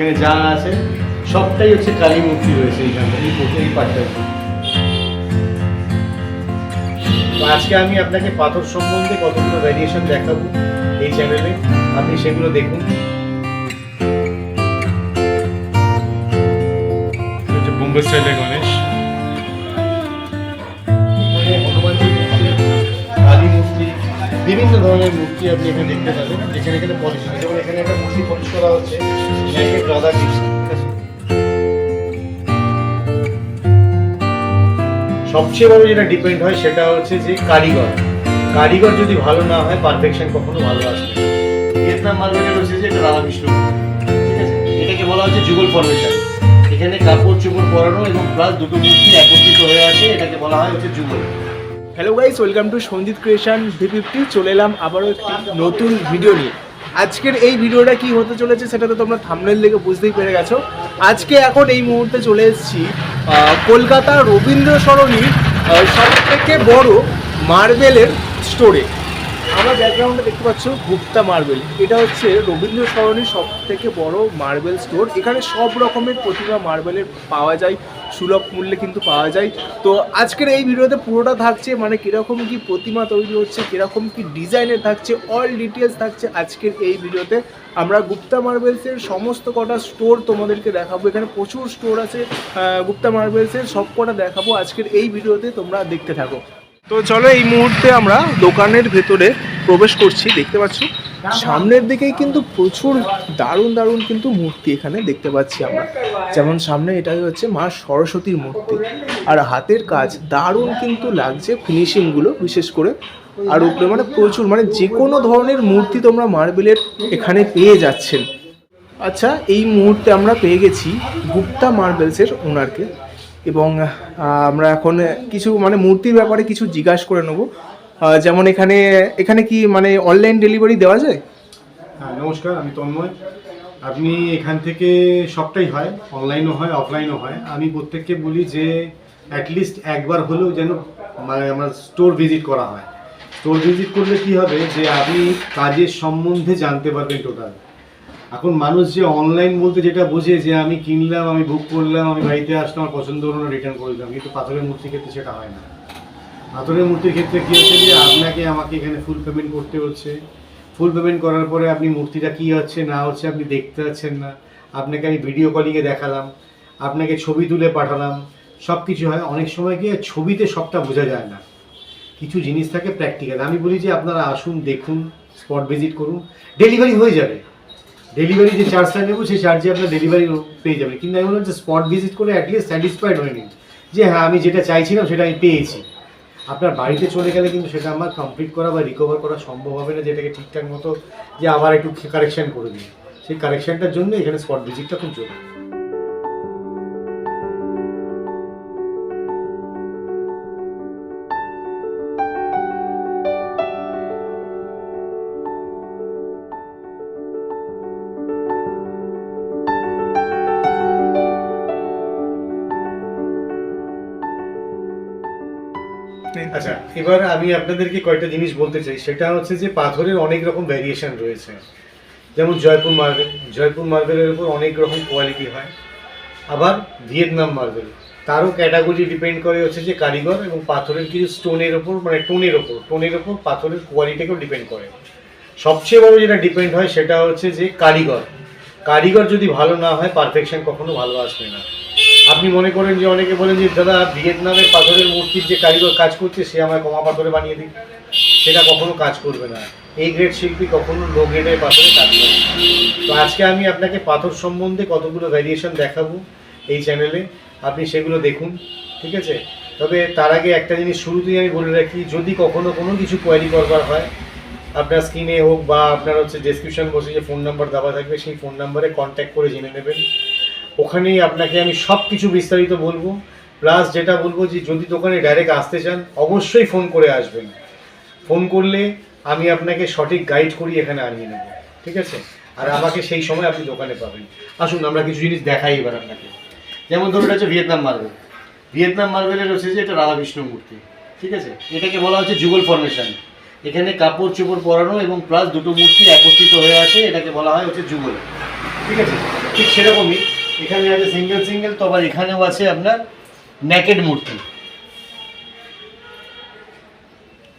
এখানে যা আছে, সবটাই হচ্ছে কালী মূর্তি রয়েছে এই এই পাটটাতে তো আজকে আমি আপনাকে পাথর সম্বন্ধে কতগুলো ভ্যারিয়েশন দেখাবো এই চ্যানেলে আপনি সেগুলো দেখুন। বোম্বে স্টাইলে গণেশ বিভিন্ন ধরনের মূর্তি আপনি এখানে দেখতে পাবেন। যেখানে এখানে পলিশ যেমন এখানে একটা মূর্তি পলিশ করা হচ্ছে। রাধা কৃষ্ণ। সবচেয়ে বড় যেটা ডিপেন্ড হয় সেটা হচ্ছে যে কারিগর। কারিগর যদি ভালো না হয় পারফেকশন কখনো ভালো আসবে ভিয়েতনাম মার্কেটে রয়েছে যে এটা রাধাকৃষ্ণ ঠিক আছে? এটাকে বলা হচ্ছে যুগল ফরমেশন এখানে কাপড় চোপড় পরানো এবং প্লাস দুটো মূর্তি একত্রিত হয়ে আছে। এটাকে বলা হয় হচ্ছে যুগল। Hello guys welcome to Sanjit creation V fifty চলে এলাম আবারও একটি নতুন ভিডিও নিয়ে। আজকের এই ভিডিওটা কি হতে চলেছে সেটা তো তোমরা থামনেল দেখে বুঝতেই পেরে গেছো। আজকে এখন এই মুহূর্তে চলে এসেছি কলকাতা রবীন্দ্র সরণির সব থেকে বড় মার্বেলের স্টোরে আমার ব্যাকগ্রাউন্ডে দেখতে পাচ্ছ গুপ্তা মার্বেল এটা হচ্ছে রবীন্দ্র সরণির সব থেকে বড় মার্বেল স্টোর এখানে সব রকমের প্রতিমা মার্বেলের পাওয়া যায়, সুলভ মূল্যে কিন্তু পাওয়া যায়। তো আজকের এই ভিডিওতে পুরোটা থাকছে মানে কীরকম কি প্রতিমা তৈরি হচ্ছে, কীরকম কি ডিজাইনের থাকছে অল ডিটেলস থাকছে আজকের এই ভিডিওতে। আমরা গুপ্তা মার্বেলসের সমস্ত কটা স্টোর তোমাদেরকে দেখাবো। এখানে প্রচুর স্টোর আছে গুপ্তা মার্বেলসের সব কটা দেখাবো আজকের এই ভিডিওতে, তোমরা দেখতে থাকো। তো চলো এই মুহূর্তে আমরা দোকানের ভেতরে প্রবেশ করছি, দেখতে পাচ্ছ। সামনের দিকেই কিন্তু প্রচুর দারুণ দারুণ কিন্তু মূর্তি এখানে দেখতে পাচ্ছি আমরা। যেমন সামনে এটাই হচ্ছে মা সরস্বতীর মূর্তি। আর হাতের কাজ দারুণ কিন্তু লাগছে ফিনিশিংগুলো বিশেষ করে। আর উপরে মানে প্রচুর মানে যে কোনো ধরনের মূর্তি তোমরা মার্বেলের এখানে পেয়ে যাচ্ছেন। আচ্ছা এই মুহূর্তে আমরা পেয়ে গেছি গুপ্তা মার্বেলসের ওনারকে। এবং আমরা এখন কিছু মানে মূর্তির ব্যাপারে কিছু জিজ্ঞাসা করে নেব। যেমন এখানে এখানে কি মানে অনলাইন ডেলিভারি দেওয়া যায়? হ্যাঁ নমস্কার, আমি তন্ময়। আপনি এখান থেকে সবটাই হয় অনলাইনও হয় অফলাইনও হয়। আমি প্রত্যেককে বলি যে অ্যাটলিস্ট একবার হলেও যেন মানে আমার স্টোর ভিজিট করা হয়। স্টোর ভিজিট করলে কি হবে যে আপনি কাজের সম্বন্ধে জানতে পারবেন টোটাল এখন মানুষ যে অনলাইন বলতে যেটা বোঝে যে আমি কিনলাম, আমি বুক করলাম, আমি বাড়িতে আসলাম পছন্দ হলো রিটার্ন করে দিলাম, কিন্তু পাথরের মূর্তির ক্ষেত্রে সেটা হয় না। পাথরের মূর্তির ক্ষেত্রে কী হচ্ছে যে আপনাকে আমাকে এখানে ফুল পেমেন্ট করতে হচ্ছে? ফুল পেমেন্ট করার পরে আপনি মূর্তিটা কী হচ্ছে, না হচ্ছে আপনি দেখতে পাচ্ছেন না। আপনাকে আমি ভিডিও কলিংয়ে দেখালাম, আপনাকে ছবি তুলে পাঠালাম। সব কিছু হয়, অনেক সময় গিয়ে ছবিতে সবটা বোঝা যায় না। কিছু জিনিস থাকে প্র্যাকটিক্যাল আমি বলি যে আপনারা আসুন, দেখুন স্পট ভিজিট করুন। ডেলিভারি হয়ে যাবে। ডেলিভারি যে চার্জটা নেব, সেই চার্জে আপনার ডেলিভারি পেয়ে যাবে কিন্তু আমি বললাম যে স্পট ভিজিট করে অ্যাটলিস্ট স্যাটিসফাইড হয়ে যে হ্যাঁ আমি যেটা চাইছিলাম সেটা আমি পেয়েছি। আপনার বাড়িতে চলে গেলে কিন্তু সেটা আমার কমপ্লিট করা বা রিকভার করা সম্ভব হবে না, যেটাকে ঠিকঠাক মতো যে আবার একটু কারেকশান করে দিই। সেই কারেকশানটার জন্য এখানে স্পট ভিজিটটা খুব জরুরি। আচ্ছা এবার আমি আপনাদেরকে কয়েকটা জিনিস বলতে চাই। সেটা হচ্ছে যে পাথরের অনেক রকম ভ্যারিয়েশন রয়েছে। যেমন জয়পুর মার্বেল জয়পুর মার্বেলের উপর অনেক রকম কোয়ালিটি হয়। আবার ভিয়েতনাম মার্বেল তারও ক্যাটাগরি ডিপেন্ড করে হচ্ছে যে কারিগর এবং পাথরের কিছু স্টোনের ওপর মানে টোনের ওপর টোনের ওপর পাথরের কোয়ালিটিকেও ডিপেন্ড করে। সবচেয়ে বড় যেটা ডিপেন্ড হয় সেটা হচ্ছে যে কারিগর। কারিগর যদি ভালো না হয় পারফেকশন কখনো ভালো আসবে না। আপনি মনে করেন যে অনেকে বলেন যে, দাদা, ভিয়েতনামের পাথরের মূর্তির যে কারিগর কাজ করছে, সে আমায় কমা পাথরে বানিয়ে দিক। সেটা কখনো কাজ করবে না। এই গ্রেড শিল্পী কখনো লো গ্রেডের পাথরে কাজ করবে তো আজকে আমি আপনাকে পাথর সম্বন্ধে কতগুলো ভ্যারিয়েশন দেখাবো এই চ্যানেলে আপনি সেগুলো দেখুন, ঠিক আছে? তবে তার আগে একটা জিনিস শুরুতেই আমি বলে রাখি, যদি কখনো কোনো কিছু কোয়ারি করবার হয়, আপনার স্ক্রিনে হোক বা আপনার হচ্ছে ডেসক্রিপশন বসে যে ফোন নাম্বার দেওয়া থাকবে, সেই ফোন নাম্বারে কন্ট্যাক্ট করে জেনে নেবেন। ওখানেই আপনাকে আমি সব কিছু বিস্তারিত বলব। প্লাস যেটা বলব যে, যদি দোকানে ডাইরেক্ট আসতে চান, অবশ্যই ফোন করে আসবেন। ফোন করলে আমি আপনাকে সঠিক গাইড করি এখানে আনিয়ে নেব। ঠিক আছে? আর আমাকে সেই সময় আপনি দোকানে পাবেন। আসুন, আমরা কিছু জিনিস দেখাই এবার আপনাকে। যেমন ধরুন, এটা হচ্ছে ভিয়েতনাম মার্বেল ভিয়েতনাম মার্বেলের হচ্ছে যে, এটা রাধাকৃষ্ণ মূর্তি। ঠিক আছে? এটাকে বলা হচ্ছে যুগল ফর্মেশন এখানে কাপড় চোপড় পরানো এবং প্লাস দুটো মূর্তি একত্রিত হয়ে আছে। এটাকে বলা হয় হচ্ছে যুগল। ঠিক আছে? ঠিক সেরকমই। এখানে আছে সিঙ্গেল সিঙ্গেল তো আবার এখানেও আছে আপনার নেকেড মূর্তি।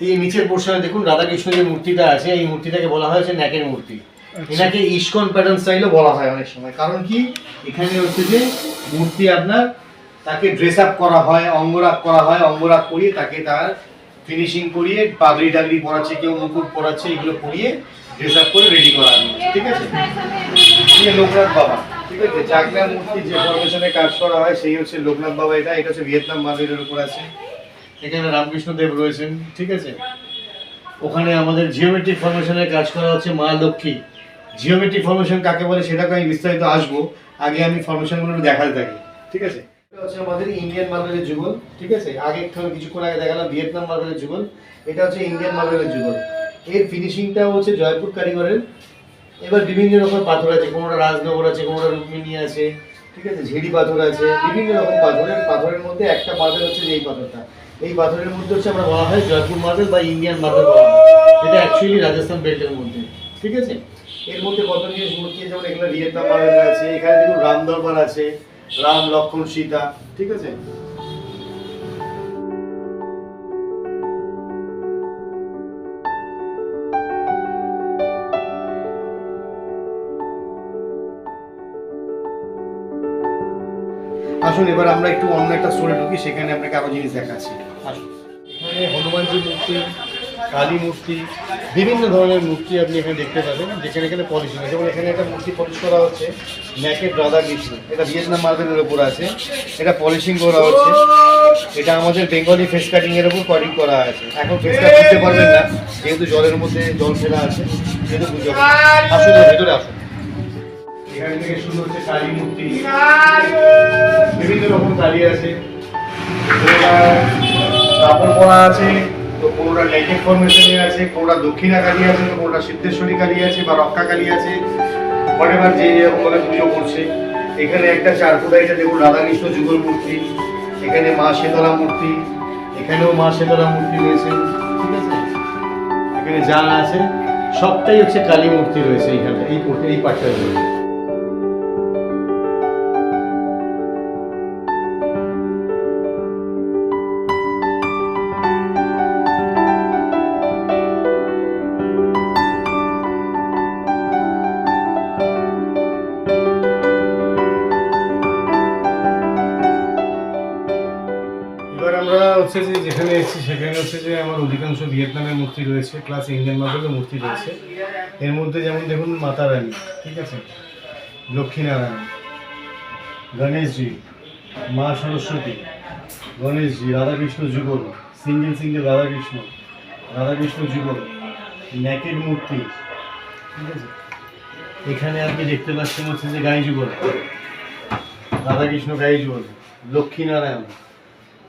এই নিচের পোর্শনে দেখুন রাধাকৃষ্ণ যে মূর্তিটা আছে এই মূর্তিটাকে বলা হয় হচ্ছে ন্যাকের মূর্তি। এনাকে ইস্কন প্যাটার্ন স্টাইলও বলা হয় অনেক সময়। কারণ কি? এখানে হচ্ছে যে মূর্তি আপনার তাকে ড্রেস আপ করা হয় অঙ্গরাগ করা হয় অঙ্গরাগ করিয়ে তাকে তার ফিনিশিং করিয়ে পাগড়ি টাগড়ি পরাচ্ছে কেউ মুকুট পরাচ্ছে এগুলো পরিয়ে ড্রেস আপ করে রেডি করা হয়। ঠিক আছে? এই লোকনাথ বাবা। লোকনাথ বাবা, এটা হচ্ছে ভিয়েতনাম উপর আছে। এখানে রয়েছেন, ঠিক আছে? ওখানে আমাদের কাজ করা হচ্ছে মা লক্ষ্মী। জিওমেট্রিক কাকে বলে সেটাকে আমি বিস্তারিত আসব। আগে আমি ফরমেশনগুলো দেখাতে থাকি, ঠিক আছে? হচ্ছে আমাদের ইন্ডিয়ান ঠিক আছে? আগে কিছুক্ষণ আগে ভিয়েতনাম এটা হচ্ছে ইন্ডিয়ান এর ফিনিশিংটা হচ্ছে জয়পুর কারিগরের। এবার বিভিন্ন রকম পাথর আছে কোনোটা রাজনগর আছে কোনোটা রুক্মিণী আছে, ঠিক আছে ঝিড়ি পাথর আছে, বিভিন্ন রকম পাথরের পাথরের মধ্যে একটা পাথর হচ্ছে যে এই পাথরটা। এই পাথরের মধ্যে হচ্ছে আমরা বলা হয় জয়পুর মার্বেল বা ইন্ডিয়ান মার্বেল বলা হয়। এটা অ্যাকচুয়ালি রাজস্থান বেল্টের মধ্যে, ঠিক আছে? এর মধ্যে কত জিনিস মূর্তি যেমন এগুলো ভিয়েতনাম মার্বেল আছে, এখানে দেখুন রাম দরবার আছে, রাম লক্ষ্মণ সীতা, ঠিক আছে? আসুন, এবার আমরা একটু অন্য একটা স্টোরে ঢুকি, সেখানে আপনাকে আরও জিনিস দেখাচ্ছি। আসুন। এখানে হনুমানজির মূর্তি, কালী মূর্তি, বিভিন্ন ধরনের মূর্তি আপনি এখানে দেখতে পাবেন, যেখানে এখানে পলিশ হয় যেমন এখানে একটা মূর্তি পলিশ করা হচ্ছে ন্যাকেট রাধা কৃষ্ণ। এটা ভিয়েতনাম মার্বেলের ওপর আছে। এটা পলিশিং করা হচ্ছে। এটা আমাদের বেঙ্গলি ফেস কাটিং এর উপর কাটিং করা আছে। এখন ফেস কাট বুঝতে পারবেন না, যেহেতু জলের মধ্যে জল ফেলা আছে না। আসুন ভেতরে আসুন। এখান থেকে শুরু হচ্ছে কালী মূর্তি। বিভিন্ন রকম কালী আছে। কাপড় পরা আছে, তো কোনোটা লেকেট ফরমেশনে আছে কোনোটা দক্ষিণা কালী আছে, তো কোনোটা সিদ্ধেশ্বরী কালী আছে বা রক্ষা কালী আছে। হোয়াটেভার যে যেরকম ভাবে পুজো করছে। এখানে একটা চারফুটা এটা দেখুন রাধাকৃষ্ণ যুগল মূর্তি। এখানে মা শীতলা মূর্তি। এখানেও মা শীতলা মূর্তি রয়েছে। ঠিক আছে? এখানে যা আছে, সবটাই হচ্ছে কালী মূর্তি রয়েছে এইখানে, এই এই পাটটা রয়েছে। হচ্ছে যে যেখানে এসেছি সেখানে হচ্ছে যে আমার অধিকাংশ ভিয়েতনামের মূর্তি রয়েছে প্লাস ইন্ডিয়ান মার্বেলের মূর্তি রয়েছে। এর মধ্যে যেমন দেখুন মাতা রানী, ঠিক আছে? লক্ষ্মীনারায়ণ, গণেশজি, মা সরস্বতী, গণেশজি, রাধাকৃষ্ণ যুগল সিঙ্গেল সিঙ্গেল রাধাকৃষ্ণ রাধাকৃষ্ণ যুগল, ন্যাকের মূর্তি, ঠিক আছে? এখানে আপনি দেখতে পাচ্ছেন হচ্ছে যে গাই যুগল, রাধাকৃষ্ণ গাই যুগল, লক্ষ্মীনারায়ণ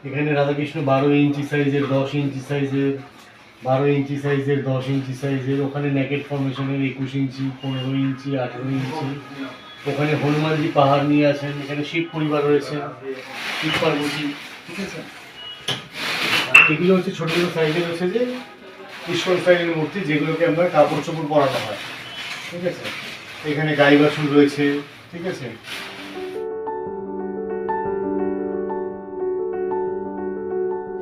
এখানে রাধাকৃষ্ণ বারো ইঞ্চি সাইজের, দশ ইঞ্চি সাইজের, বারো ইঞ্চি সাইজের, দশ ইঞ্চি সাইজের, ওখানে ন্যাকেট ফর্মেশনের একুশ ইঞ্চি, পনেরো ইঞ্চি, আঠেরো ইঞ্চি। ওখানে হনুমানজি পাহাড় নিয়ে আছেন, এখানে শিব পরিবার রয়েছে। শিব পার্বতী। ঠিক আছে? এগুলো হচ্ছে ছোটো ছোটো সাইজের হচ্ছে যে ঈশ্বর স্টাইলের মূর্তি, যেগুলোকে আমরা কাপড় চোপড় পরানো হয়। ঠিক আছে? এখানে গাই বাছুর রয়েছে। ঠিক আছে?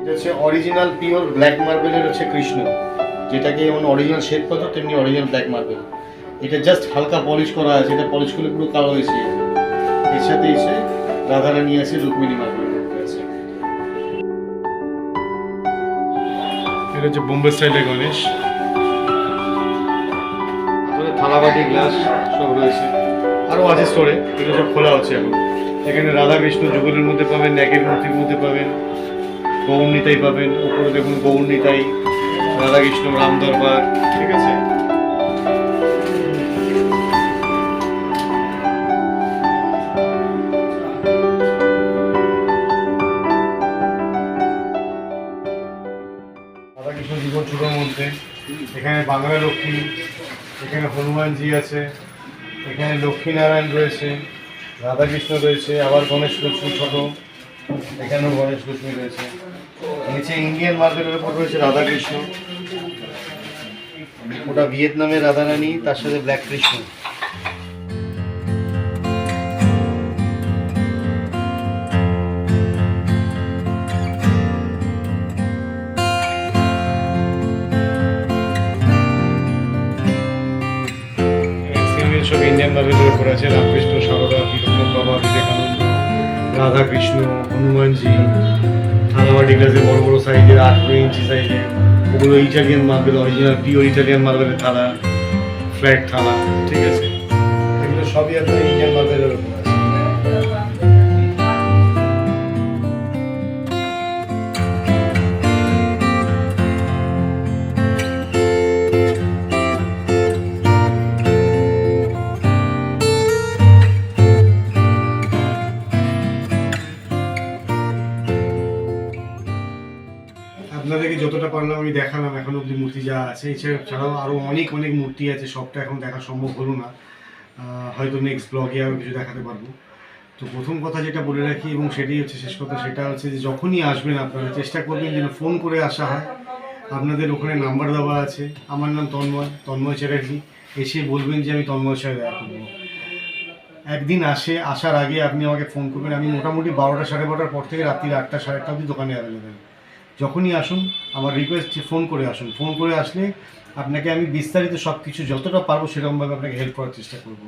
হচ্ছে অরিজিনাল পিওর ব্ল্যাক মার্বেলের হচ্ছে কৃষ্ণ। যেটাকে যেমন অরিজিনাল শ্বেত পাথর তেমনি অরিজিনাল ব্ল্যাক মার্বেল এটা জাস্ট হালকা পলিশ করা আছে, এটা পলিশ করলে পুরো কালো হয়েছে এর সাথে এসে রাধারানী আছে, রুক্মিণী মার্বেল এটা হচ্ছে বোম্বে স্টাইলের গণেশ। থালাবাটি, গ্লাস সব রয়েছে। আরও আছে স্টোরে এগুলো সব খোলা হচ্ছে এখন। এখানে রাধা কৃষ্ণ যুগলের মধ্যে পাবেন, ন্যাকের মূর্তির মধ্যে পাবেন। গৌর নিতাই পাবেন, উপরে দেখুন গৌর নিতাই রাধা কৃষ্ণ রাম দরবার। ঠিক আছে? রাধাকৃষ্ণ ছোটোর মধ্যে, এখানে বাংলা লক্ষ্মী, এখানে হনুমানজি আছে, এখানে লক্ষ্মীনারায়ণ রয়েছে, রাধাকৃষ্ণ রয়েছে, আবার গণেশ লক্ষ্মী ছোট এখানেও গণেশ গোস্বামী রয়েছে। নিচে ইন্ডিয়ান মার্কেটের ফটো রয়েছে রাধাকৃষ্ণ। ওটা ভিয়েতনামের রাধা রানী তার সাথে ব্ল্যাক কৃষ্ণ। সব ইন্ডিয়ান ভাবে উপর আছে। রামকৃষ্ণ, সারদা বিভিন্ন বাবা, বিবেকানন্দ। রাধা কৃষ্ণ হনুমানজি, থালাবাটি গ্লাসে বড় বড় সাইজের আঠেরো ইঞ্চি সাইজের ওগুলো Italian marble original pure Italian মার্বেলের থালা ফ্ল্যাট থালা, ঠিক আছে? এগুলো সবই আপনার পারলাম, আমি দেখালাম, এখন অব্দি মূর্তি যা আছে। এছাড়া ছাড়াও আরও অনেক অনেক মূর্তি আছে, সবটা এখন দেখা সম্ভব হলো না। হয়তো নেক্সট ব্লগে আরও কিছু দেখাতে পারব। তো প্রথম কথা যেটা বলে রাখি এবং সেটাই হচ্ছে শেষ কথা, সেটা হচ্ছে যে যখনই আসবেন আপনারা চেষ্টা করবেন যেন ফোন করে আসা হয়। আপনাদের ওখানে নাম্বার দেওয়া আছে। আমার নাম তন্ময় তন্ময় চ্যাটার্জি। এসে বলবেন যে আমি তন্ময় সাথে দেখা করব। একদিন আসে, আসার আগে আপনি আমাকে ফোন করবেন। আমি মোটামুটি বারোটা সাড়ে বারোটার পর থেকে রাত্রি আটটা, সাড়ে আটটা অবধি দোকানে অ্যাভেলেবেল যখনই আসুন, আমার রিকোয়েস্ট ফোন করে আসুন। ফোন করে আসলে আপনাকে আমি বিস্তারিত সব কিছু যতটা পারব সেরকমভাবে আপনাকে হেল্প করার চেষ্টা করব।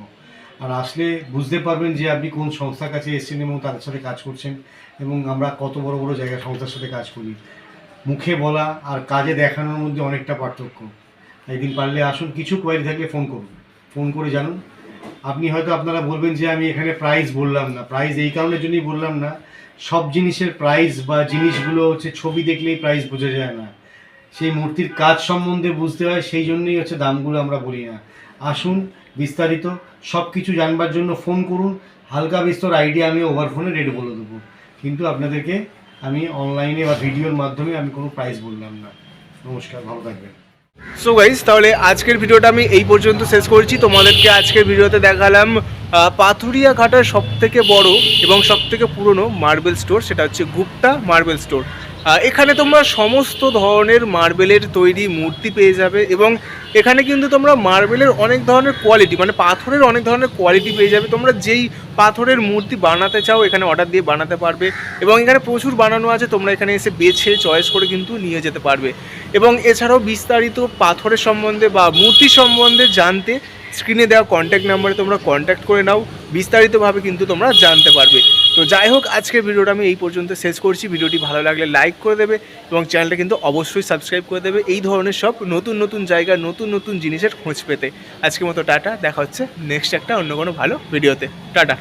আর আসলে বুঝতে পারবেন যে আপনি কোন সংস্থার কাছে এসেছেন এবং তাদের সাথে কাজ করছেন এবং আমরা কত বড় বড় জায়গায় সংস্থার সাথে কাজ করি। মুখে বলা আর কাজে দেখানোর মধ্যে অনেকটা পার্থক্য। একদিন পারলে আসুন, কিছু কোয়ারি থাকলে ফোন করুন। ফোন করে জানুন আপনি হয়তো আপনারা বলবেন যে আমি এখানে প্রাইস বললাম না। প্রাইস এই কারণের জন্যই বললাম না। সব জিনিসের প্রাইস বা জিনিসগুলো হচ্ছে ছবি দেখলেই প্রাইস বোঝা যায় না। সেই মূর্তির কাজ সম্বন্ধে বুঝতে হয়, সেই জন্যই হচ্ছে দামগুলো আমরা বলি না। আসুন, বিস্তারিত সব কিছু জানবার জন্য ফোন করুন। হালকা বিস্তর আইডিয়া আমি ওভার ফোনে রেট বলে দেবো। কিন্তু আপনাদেরকে আমি অনলাইনে বা ভিডিওর মাধ্যমে আমি কোনো প্রাইস বললাম না। নমস্কার, ভালো থাকবেন। সো গাইজ তাহলে আজকের ভিডিওটা আমি এই পর্যন্ত শেষ করছি। তোমাদেরকে আজকের ভিডিওতে দেখালাম পাথুরিয়া ঘাটার সব থেকে বড় এবং সব থেকে পুরনো মার্বেল স্টোর সেটা হচ্ছে গুপ্তা মার্বেল স্টোর এখানে তোমরা সমস্ত ধরনের মার্বেলের তৈরি মূর্তি পেয়ে যাবে এবং এখানে কিন্তু তোমরা মার্বেলের অনেক ধরনের কোয়ালিটি মানে পাথরের অনেক ধরনের কোয়ালিটি পেয়ে যাবে। তোমরা যেই পাথরের মূর্তি বানাতে চাও, এখানে অর্ডার দিয়ে বানাতে পারবে এবং এখানে প্রচুর বানানো আছে। তোমরা এখানে এসে বেছে চয়েস করে কিন্তু নিয়ে যেতে পারবে। এবং এছাড়াও বিস্তারিত পাথরের সম্বন্ধে বা মূর্তি সম্বন্ধে জানতে স্ক্রিনে দেওয়া কন্ট্যাক্ট নাম্বারে তোমরা কন্ট্যাক্ট করে নাও। বিস্তারিতভাবে কিন্তু তোমরা জানতে পারবে। তো যাই হোক, আজকের ভিডিওটা আমি এই পর্যন্ত শেষ করছি। ভিডিওটি ভালো লাগলে লাইক করে দেবে এবং চ্যানেলটা কিন্তু অবশ্যই সাবস্ক্রাইব করে দেবে। এই ধরনের সব নতুন নতুন জায়গা নতুন নতুন জিনিসের খোঁজ পেতে। আজকের মতো টাটা, দেখা হচ্ছে নেক্সট একটা অন্য কোনো ভালো ভিডিওতে। টাটা।